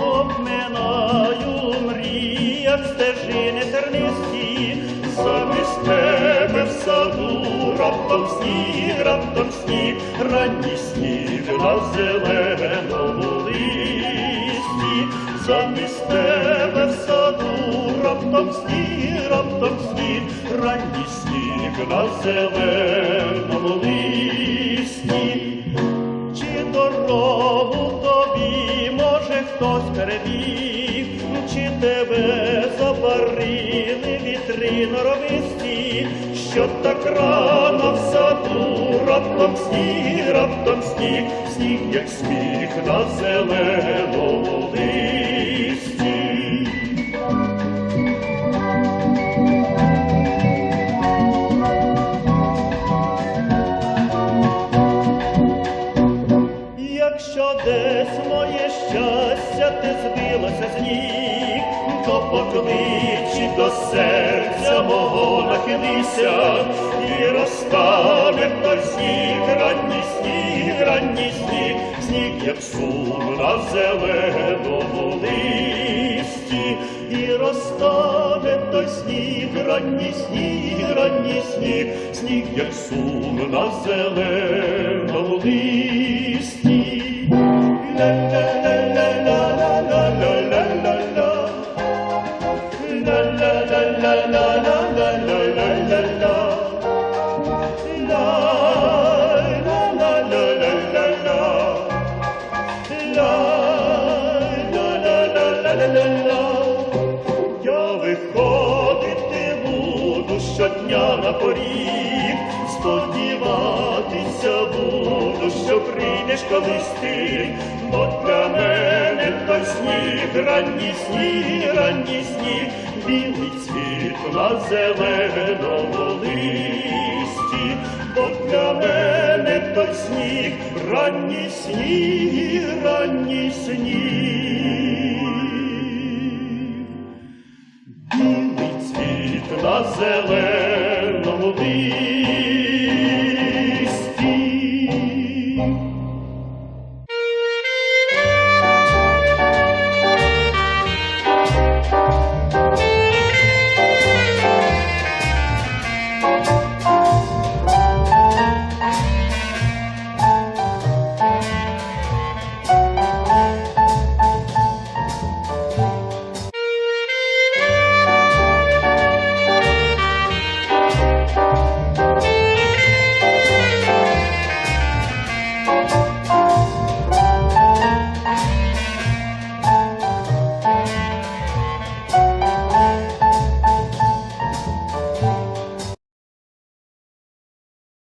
обминаю мріях стежини тернисті, замість тебе в саду раптом сніг, раптом сніг, ранній сніг на зеленому листі, замість тебе в саду раптом сніг, раптом сніг, ранній сніг на зеленому тебе забарили вітри норовисті, що так рано в саду, раптом сніг, раптом сніг, сніг, як сміх на зеленому листі. Десь моє щастя ти збилося з ніг, то покличі до серця мого нахилися, і розтане той сніг, ранній сніг, ранній сніг, сніг, як сум на зеленому листі, і розтане той сніг, ранній сніг, ранній сніг, сніг, як сум на зеленому листі. Я виходити буду щодня на поріг, сподіватися буду, що прийдеш колись ти, сніг, ранній сніг, ранній сніг, білий цвіт на зеленому листі, бо для мене той сніг, ранній сніг, ранній сніг. Білий цвіт на зеленому листі.